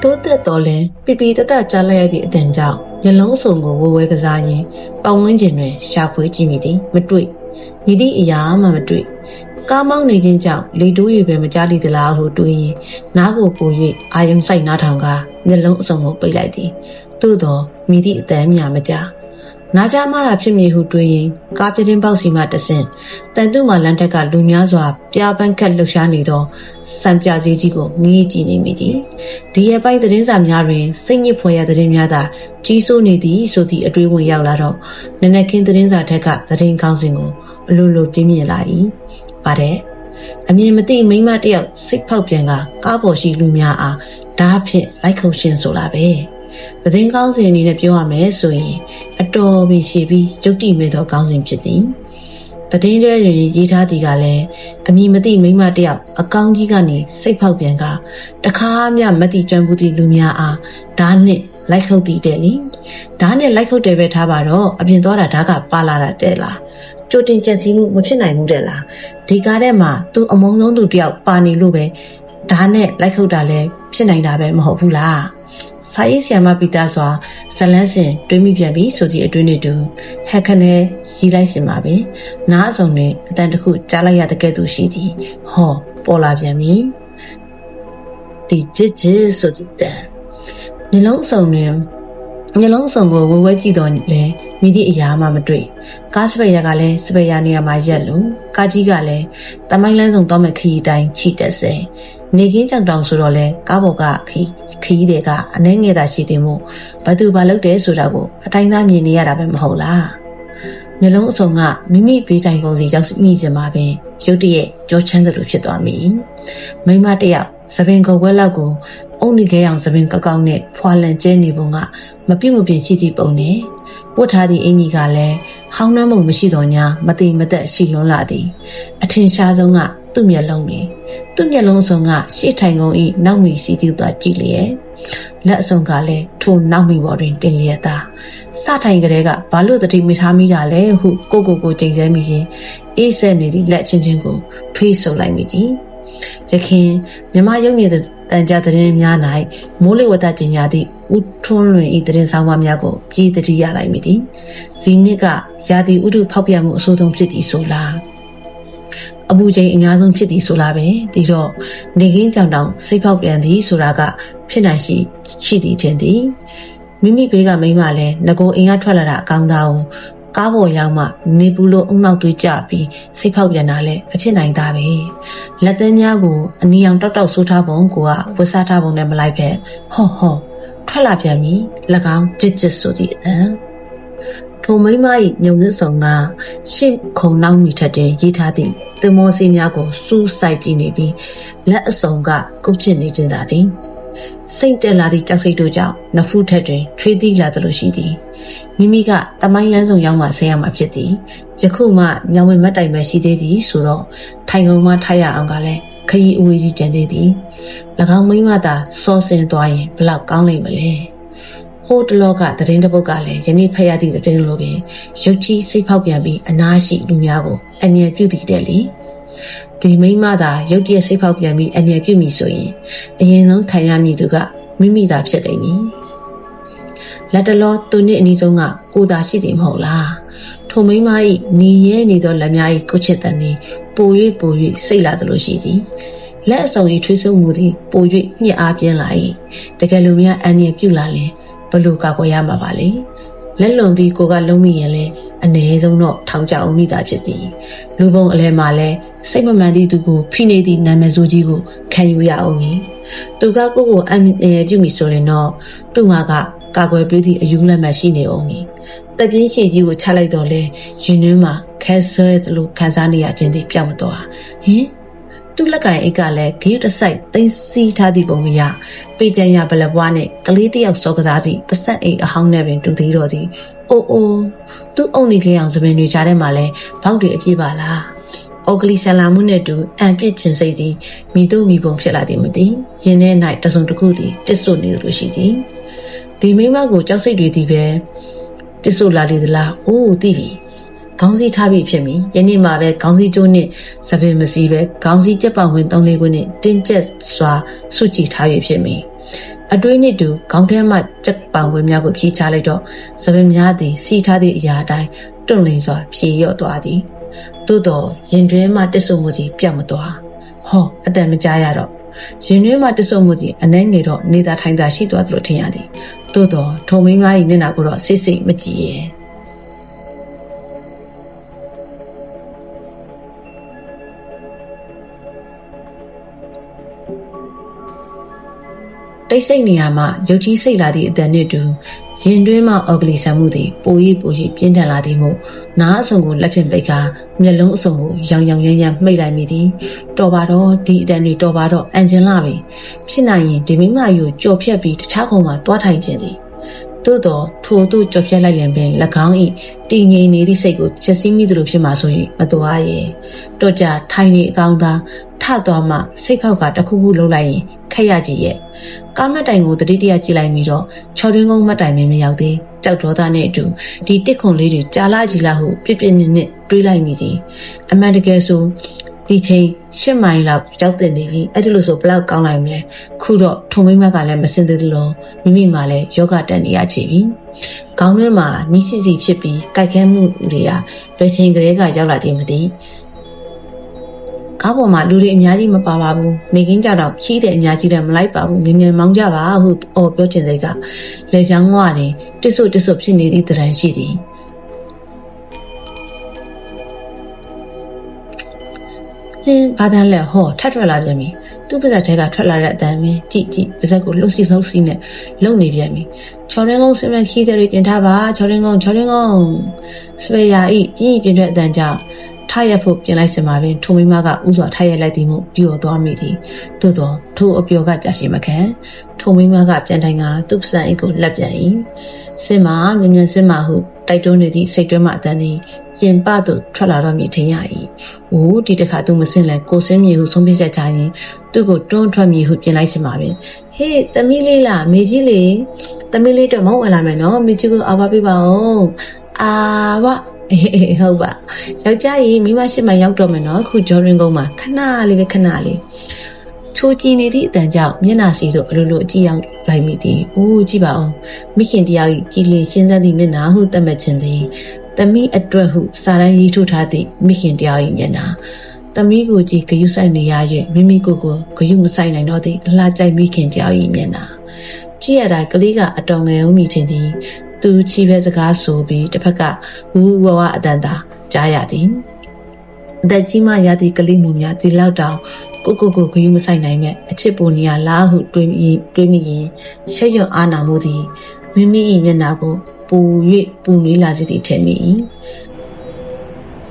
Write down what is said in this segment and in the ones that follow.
တိုးသက်တော်လဲပြပြတတကြားလိုက်ရသည့်အတန်ကြောင့်မျက်လုံးစုံကိုဝဲဝဲကစားရင်းပတ်ဝန်းကျင်တွင်ရှာဖွေကြည့်မိသည်မတွေ့မိသည့်အရာမှမတွေ့ကားမောင်းနေခြင်းကြောင့်လေတိုးရည်ပဲမကြားလိသလားဟုတွေးရင်နားကိုပို၍အာယုံဆိုင်နားထောင်ကမျက်လုံးအစုံကိုပိတ်လိုက်သည်သို့သောမိသည့်အတန်များမကြား နာကြမတာဖြစ်မည်ဟုတွေးရင်ကားပြတင်းပေါက်စီမှတဆင့်တန်တုမှလမ်းတက်ကလူများစွာပြားပန်းခတ်လှုပ်ရှားနေသောစံပြစည်းကြီးကိုငေးကြည့်နေမိသည်ဒီရဲ့ပိုင်းသတင်းစာများတွင်စိတ်ညစ်ဖွယ်ရာသတင်းများသာကြီးစိုးနေသည်ဆိုသည့်အတွေးဝင်ရောက်လာတော့နနက်ခင်းသတင်းစာထက်ကသတင်းကောင်းစဉ်ကိုအလိုလိုပြင်းပြလာ၏ပါတယ်အမြင်မသိမိန်းမတစ်ယောက်စိတ်ဖောက်ပြန်ကကားပေါ်ရှိလူများအားဓာတ်ဖြင့်လိုက်ခုန်ရှင်ဆိုလာပဲသတင်းကောင်းစဉ်အနေနဲ့ပြောရမယ်ဆိုရင်အ တော်ပင်ရှိပြီးယုတ်တိမဲ့သောကောင်းစဉ်ဖြစ်သည်တည်င်းတဲ့ရင်ရေးထားသည်ကလည်းအမိမသိမိန်းမတစ်ယောက်အကောင်းကြီးကနေစိတ်ဖောက်ပြန်ကတခါမှမတိကျွမ်းဘူးသည့်လူများအားဓာတ်နဲ့လိုက်ခုတ်တည်တယ်လေဓာတ်နဲ့လိုက်ခုတ်တယ်ပဲထားပါတော့အပြင်သွားတာဓာတ်ကပါလာတာတဲ့လားကြိုတင်ကြံစည်မှုမဖြစ်နိုင်ဘူးတဲ့လားဒီကားထဲမှာသူအမုံဆုံးသူတယောက်ပါနေလို့ပဲဓာတ်နဲ့လိုက်ခုတ်တာလည်းဖြစ်နိုင်တာပဲမဟုတ်ဘူးလား စာရေးဆရာမပီတာစွာဇလန်းစင်တွေးမိပြန်ပြီဆိုကြည့်အတွင်းနဲ့တူဟက်ခနဲ့ရီးလိုက်စင်ပါပဲနားအစုံနဲ့အတန်တစ်ခုကြားလိုက်ရတဲ့ကဲ့သို့ရှိသည်ဟောပေါ်လာပြန်ပြီဒီကြစ်ကြစ်ဆိုကြည့်တဲ့မျက်လုံးအစုံနဲ့ မျက်လုံးအစုံကိုဝဲဝဲကြည့်တော့လေမိသည့်အရာမှမတွေ့ကားစပယ်ရကလည်းစပယ်ရနေရာမှာရက်လို့ကားကြီးကလည်းတမိုင်းလန်းဆောင်တော့မဲ့ခရီးတိုင်းချီတက်စေနေကင်းကြောင်တောင်ဆိုတော့လဲကားပေါ်ကခီးခီးတွေကအနှဲငယ်တာရှိတယ်မို့ဘသူဘာလုပ်တယ်ဆိုတာကိုအတိုင်းသားမြင်နေရတာပဲမဟုတ်လားမျက်လုံးအစုံကမိမိဘေးတိုင်ကုန်စီရောက်မိစင်မှာပင်ရုတ်တရက်ကြောချမ်းသလိုဖြစ်သွားမိမိမတစ်ယောက်သပင်ကုတ်ဝဲလောက်ကို အုံနေခဲ့အောင်သပင်ကောက်ကောက်နဲ့ဖွာလန်ကျဲနေပုံကမပြတ်မပြတ်ရှိသည့်ပုံနဲ့ဝတ်ထားသည့်အင်ကြီးကလည်းဟောင်းနှမ်းမှုမရှိတော့ညာမတိမသက်ရှိလွန်းလာသည်အထင်ရှားဆုံးကသူ့မျက်လုံးတွေသူ့မျက်လုံးစုံကရှေ့ထိုင်ကုန်ဤနောက်မီစီတီသွားကြည့်လျက်လက်အစုံကလည်းထိုနောက်မီပေါ်တွင်တင်လျက်သာစထိုင်ကလေးကဘာလို့တတိမိထားမိတာလဲဟုကိုကိုကိုချိန်ဆမိရင်အေးဆက်နေသည့်လက်ချင်းချင်းကိုထွေးဆုံလိုက်မိသည်ရခင်မြမရုပ်မြင် တဲ့တန်ကြသတင်းများ၌မိုးလေဝသကျင်ညာသည့်ဥထွန်းလွင်ဤသတင်းဆောင်မများကိုပြည်တတိရလိုက်မိသည်ဇီနစ်ကရာသီဥတုဖောက်ပြန်မှုအဆိုးဆုံးဖြစ်သည်ဆိုလားအပူချိန်အများဆုံးဖြစ်သည်ဆိုလားပဲဒီတော့နေကင်းကြောင်တောင်စိတ်ဖောက်ပြန်သည်ဆိုတာကဖြစ်နိုင်ရှိရှိသည်တင်သည်မိမိဘေးကမိန်းမလည်းငကိုအိမ်ကထွက်လာတာအကောင်းသားကို ကားပေါ်ရောက်မှနေပူလို့အုံနောက်သွေးကြပြီးစိတ်ဖောက်ပြန်တာလည်းအဖြစ်နိုင်တာပဲလက်သင်းများကိုအနီအောင်တောက်တောက်ဆိုးထားပုံကိုကဝတ်စားထားပုံနဲ့မလိုက်ပဲဟော့ဟော့ထွက်လာပြန်ပြီ၎င်းကြစ်ကြစ်ဆိုသည့်အံထိုမိမ၏ညုံနစ်ဆောင်ကရှင့်ခုံနောက်မိထက်တဲ့ရေးထားသည့်သမောစီများကိုစူးစိုက်ကြည့်နေပြီးလက်အစုံကကုတ်ချစ်နေခြင်းသာသည် စိတ်တက်လာသည့်ကြောက်စိတ်တို့ကြောင့်နဖူးထက်တွင်ထွေးသီးလာသလိုရှိသည်မိမိကတမိုင်းလန်းဆောင်ရောက်မှဆဲရမှာဖြစ်သည်ယခုမှညောင်ဝင်မတ်တိုင်ပဲရှိသေးသည်ဆိုတော့ထိုင်ကုန်မှထားရအောင်ကလည်းခရီးအဝေးကြီးကျန်သေးသည်၎င်းမိမသာစောဆင်းသွားရင်ဘလောက်ကောင်းလိမ့်မလဲဟိုတလောကသတင်းတစ်ပုဒ်ကလည်းယနေ့ဖတ်ရသည့်သတင်းလိုပင်ရုတ်ချီစိတ်ဖောက်ပြန်ပြီးအနာရှိလူများကိုအငြင်းပြုတည်တယ်လေ ဒီမိမသာရုတ်တရက်စိတ်ဖောက်ပြန်ပြီးအငြင်းပြုမိဆိုရင်အရင်ဆုံးခံရမည်သူကမိမိသာဖြစ်လိမ့်မည်လက်တလောသူနှင့်အနီးဆုံးကကိုသာရှိတယ်မဟုတ်လားထိုမိမ၏နေရဲနေသောလက်များ၏ကိုချစ်တန်သည်ပို၍ပို၍စိတ်လာသလိုရှိသည်လက်အစုံ၏ထွေးဆုံမှုသည်ပို၍ညှစ်အားပြင်းလာ၏တကယ်လို့များအန်ရပြုလာရင်ဘလို့ကာကွယ်ရမှာပါလေလက်လွန်ပြီးကိုကလုံးမိရင်လည်းအ ਨੇ ဆုံးတော့ထောင်ကြအောင်မိတာဖြစ်သည်လူပုံအလဲမှာလဲ စိတ်မမှန်သည့်သူကိုဖိနေသည့်နာမည်ဆိုကြီးကိုခံယူရအောင်မည်သူကကိုကိုအန်ရပြုမိဆိုရင်တော့သူ့မှာကကာကွယ်ပေးသည့်အယူလက်မှတ်ရှိနေအောင်မည်တပြင်းရှည်ကြီးကိုချလိုက်တော့လဲရင်နှင်းမှာခဲဆွဲသလိုခံစားနေရခြင်းသည်ပြောင်းမသွားဟင်သူ့လက်ကင်အိတ်ကလည်းဂေးတစိုက်သိမ်းစီးထားသည့်ပုံမရပေကြံရဘလပွားနဲ့ကလေးတယောက်စောကစားသည့်ပစက်အိတ်အဟောင်းနဲ့ပင်တူသေးတော့သည်အိုးအိုးသူ့အုံနေခဲ့အောင်သပင်တွေကြားထဲမှာလဲဘောက်တွေအပြည့်ပါလား အော်ဂလီဆလာမှုနဲ့တူအံပြစ်ခြင်းစိတ်သည်မိတို့မိပုံဖြစ်လာသည်မသိရင်ထဲ၌တစုံတစ်ခုသည်တစ်ဆွနေလိုရှိသည်ဒီမိမကိုကြောက်စိတ်တွေသည်ပဲတစ်ဆိုလာလေသလားအိုးသိပြီခေါင်းစည်းထားပြီးဖြစ်မီယနေ့မှပဲခေါင်းစည်းကျိုးနဲ့သပင်မစီပဲခေါင်းစည်းကြက်ပောင်ဝင်၃လေးခုနဲ့တင်းကျပ်စွာစုကြည်ထားပြီးဖြစ်မီအတွင်းနှစ်တူခေါင်းထဲမှကြက်ပောင်ဝင်များကိုဖြီးချလိုက်တော့သပင်များသည်စီထားသည့်အရာအတိုင်းတွန့်လင်းစွာဖြေရော့သွားသည် သို့တော့ရင်တွင်းမှတစ္ဆုတ်မှုကြီးပြတ်မသွားဟောအတန်မကြားရတော့ရင်တွင်းမှတစ္ဆုတ်မှုကြီးအနှဲငယ်တော့နေသာထိုင်သာရှိသွားသလိုထင်ရသည်သို့တော့ထုံမင်းမကြီးမျက်နှာကိုတော့စိတ်စိတ်မကြည့်ရဲ့တိတ်ဆိတ်နေရာမှာရုပ်ကြီးစိတ်လာသည့်အတန်နှင့်တူ ရင်တွင်းမှအော်ဂလီဆန်မှုသည်ပို၍ပို၍ပြင်းထန်လာသည်မို့နားအစုံကိုလက်ဖြင့်ပိတ်ကာမျက်လုံးအစုံကိုရောင်ရောင်ရမ်းရမ်းမှိတ်လိုက်မိသည်တော်ပါတော့ဒီအတန်တွေတော်ပါတော့အန်ဂျင်လာပြီဖြစ်နိုင်ရင်ဒီမိမယူကြော်ဖြတ်ပြီးတခြားခုံမှာတွားထိုင်ခြင်းသည်သို့တော့ထို့သို့ကြော်ဖြတ်လိုက်ရင်ပင်၎င်း၏တည်ငြိမ်နေသည့်စိတ်ကိုချက်စီးမိသလိုဖြစ်မှာဆို၍မတော်ရဲ့တော့ကြထိုင်နေအကောင်သာထသွားမှစိတ်ဖောက်ကတစ်ခုခုလှုပ်လိုက်ရင်ခက်ရကြည့်ရဲ့ ကားမတ်တိုင်ကိုတတိတရကြည့်လိုက်ပြီးတော့ချော်တွင်းကုန်းမတ်တိုင်မင်းမရောက်သေးကြောက်ဒေါသနဲ့အတူဒီတစ်ခွန်လေးတွေကြာလာကြည့်လာဟုပြစ်ပြစ်နစ်နစ်တွေးလိုက်မိသည်အမှန်တကယ်ဆိုဒီချိန်ရှစ်မိုင်လောက်ရောက်တင်နေပြီအဲ့ဒီလိုဆိုဘလောက်ကောင်းလိုက်မလဲခုတော့ထုံမိမကလည်းမစင်သေးသလိုမိမိမှလည်းယောဂတက်နေရချေပြီခေါင်းထဲမှာနီးစီစီဖြစ်ပြီးကြိုက်ခဲမှုတွေကဘယ်ချိန်ကလေးကရောက်လာသည်မသိ ကားပေါ်မှာလူတွေအများကြီးမပါပါဘူးနေကင်းကြတော့ခီးတဲ့အများကြီးလည်းမလိုက်ပါဘူးမြင်မြင်မောင်းကြပါဟုအော်ပြောချင်စိတ်ကလေချောင်းကလည်းတစ်ဆွတ်တစ်ဆွတ်ဖြစ်နေသည့်တရံရှိသည်ဟင်းဘာတန်းလဲဟောထပ်ထွက်လာပြန်ပြီသူ့ပါဇက်ထဲကထွက်လာတဲ့အတန်ပဲကြည့်ကြည့်ပါဇက်ကိုလှုပ်စီလှုပ်စီနဲ့လုံနေပြန်ပြီချော်ရင်းကုန်းစမခီးတဲ့တွေပြင်ထားပါချော်ရင်းကုန်းချော်ရင်းကုန်းစပယ်ယာဤပြင်းပြင်းတဲ့အတန်ကြောင့် ထားရဖို့ပြင်လိုက်စင်မှာပင်ထုံမိမကဥစွာထားရလိုက်သည်မှုပျော်သွားမိသည်သို့တော့ထိုအပျော်ကကြာရှိမခံထုံမိမကပြန်တိုင်းကသူ့ပစံအိတ်ကိုလက်ပြန်၏စင်မမြင်မြန်စင်မဟုတိုက်တွန်းနေသည့်စိတ်တွင်းမှအတန်သည်ကျင်ပသို့ထွက်လာတော့မြည်ထင်ရ၏။အိုးဒီတစ်ခါသူမစင်လဲကိုစင်းမြေဟုဆုံးဖြတ်ချက်ချရင်သူ့ကိုတွန်းထွက်မြေဟုပြင်လိုက်စင်ပါပဲ။ဟေးသမီးလေးလားမေကြီးလေးသမီးလေးတော့မောင်းဝင်လာမယ်နော်မေကြီးကိုအားပါပေးပါဦး။အာဝအေး ဟုတ်ပါယောက်ျားကြီးမိမရှိမှရောက်တော့မယ်နော်အခုဂျော်ရင်ကုန်းမှာခဏလေးပဲခဏလေးချိုးကြည့်နေသည့်အတန်ကြောင့်မျက်နာစီသို့အလိုလိုအကြည့်ရောက်လိုက်မိသည်။အိုးကြည့်ပါဦးမိခင်တယောက်၏ကြည်လင်ရှင်းသသည့်မျက်နာဟုသတ်မှတ်ခြင်းသည်သမီးအတွက်ဟုစာရန်ရေးထုတ်ထားသည့်မိခင်တယောက်၏မျက်နာသမီးကိုကြည့်ဂယုဆိုင်နေရ၍မိမိကိုယ်ကိုဂယုမဆိုင်နိုင်တော့သည့်အလှကြိုက်မိခင်တယောက်၏မျက်နာကြည့်ရတာကလေးကအတော်ငယ်ဦးမိထင်သည် သူချီပဲစကားဆိုပြီးတစ်ဖက်ကဝူဝဝအတန်တာကြားရသည်အသက်ကြီးမှရသည့်ကလေးမူများဒီလောက်တောင်ကိုကိုကိုဂယုမဆိုင်နိုင်မဲ့အချစ်ပုံနေရလားဟုတွေးမိတွေးမိရင်ရှက်ရွံ့အားနာမှုသည်မိမိ၏မျက်နှာကိုပူ၍ပူနေလာစေသည်ထင်မိ၏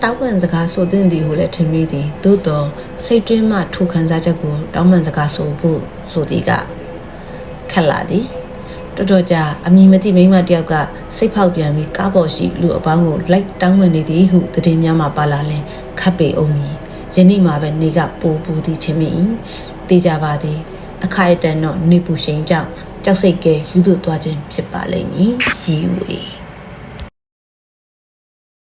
တောင်းပန်စကားဆိုတဲ့သည်ဟုလည်းထင်မိသည်သို့တော့စိတ်တွင်းမှထိုခံစားချက်ကိုတောင်းပန်စကားဆိုဖို့ဆိုသည်ကခက်လာသည် တော်တော်ကြာအမည်မသိမိန်းမတယောက်ကစိတ်ဖောက်ပြန်ပြီးကားပေါ်ရှိလူအပေါင်းကိုလိုက်တောင်းပန်နေသည်ဟုသတင်းများမှပါလာလင်ခတ်ပေအောင်မည်ယနေ့မှပဲနေကပိုပူသည်ထင်မိ၏တေးကြပါသည် အခိုက်အတန့်တော့နေပူရှိန်ကြောင့်ကြောက်စိတ်ကဲယူသွသွားခြင်းဖြစ်ပါလိမ့်မည်ရီဝေ